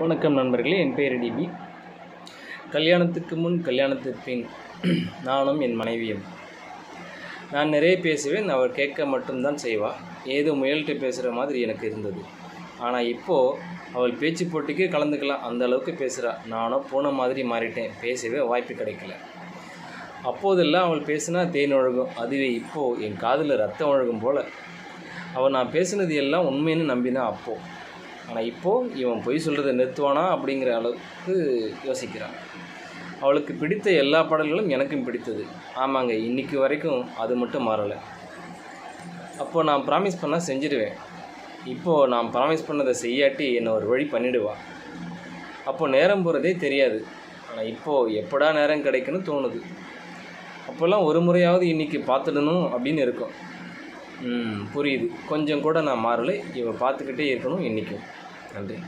வணக்கம் நண்பர்களே என் பெயர் டிபி கல்யாணத்துக்கு முன் கல்யாணத்துக்கு பின் நானும் என் மனைவியும். நான் நிறைய பேசுவேன் அவள் கேட்க மட்டும்தான் செய்வாள் ஏதோ முயல்கிட்ட பேசுகிற மாதிரி எனக்கு இருந்தது. ஆனால் இப்போது அவள் பேச்சு போட்டிக்கே கலந்துக்கலாம் அந்த அளவுக்கு பேசுகிறா நானும் போன மாதிரி மாறிட்டேன் பேசவே வாய்ப்பு கிடைக்கல. அப்போதெல்லாம் அவள் பேசினா தேன் ஒழுகும் அதுவே இப்போது என் காதில் ரத்தம் ஒழுகும் போல். அவள் நான் பேசுனது எல்லாம் உண்மைன்னு நம்பினா அப்போது ஆனால் இப்போது இவன் பொய் சொல்கிறத நிறுத்துவானா அப்படிங்கிற அளவுக்கு யோசிக்கிறான். அவளுக்கு பிடித்த எல்லா பாடல்களும் எனக்கும் பிடித்தது. ஆமாங்க இன்றைக்கி வரைக்கும் அது மட்டும் மாறலை. அப்போது நான் ப்ராமிஸ் பண்ணால் செஞ்சிடுவேன் இப்போது நான் ப்ராமிஸ் பண்ணதை செய்யாட்டி என்னை ஒரு வழி பண்ணிடுவான் அப்போது நேரம் போகிறதே தெரியாது. ஆனால் இப்போது எப்படா நேரம் கிடைக்குன்னு தோணுது. அப்போல்லாம் ஒரு முறையாவது இன்றைக்கி பார்த்துடணும் அப்படின்னு இருக்கும். புரியுது. கொஞ்சம் கூட நான் மாறலை. இவன் பார்த்துக்கிட்டே இருக்கணும் இன்றைக்கும் நன்றி.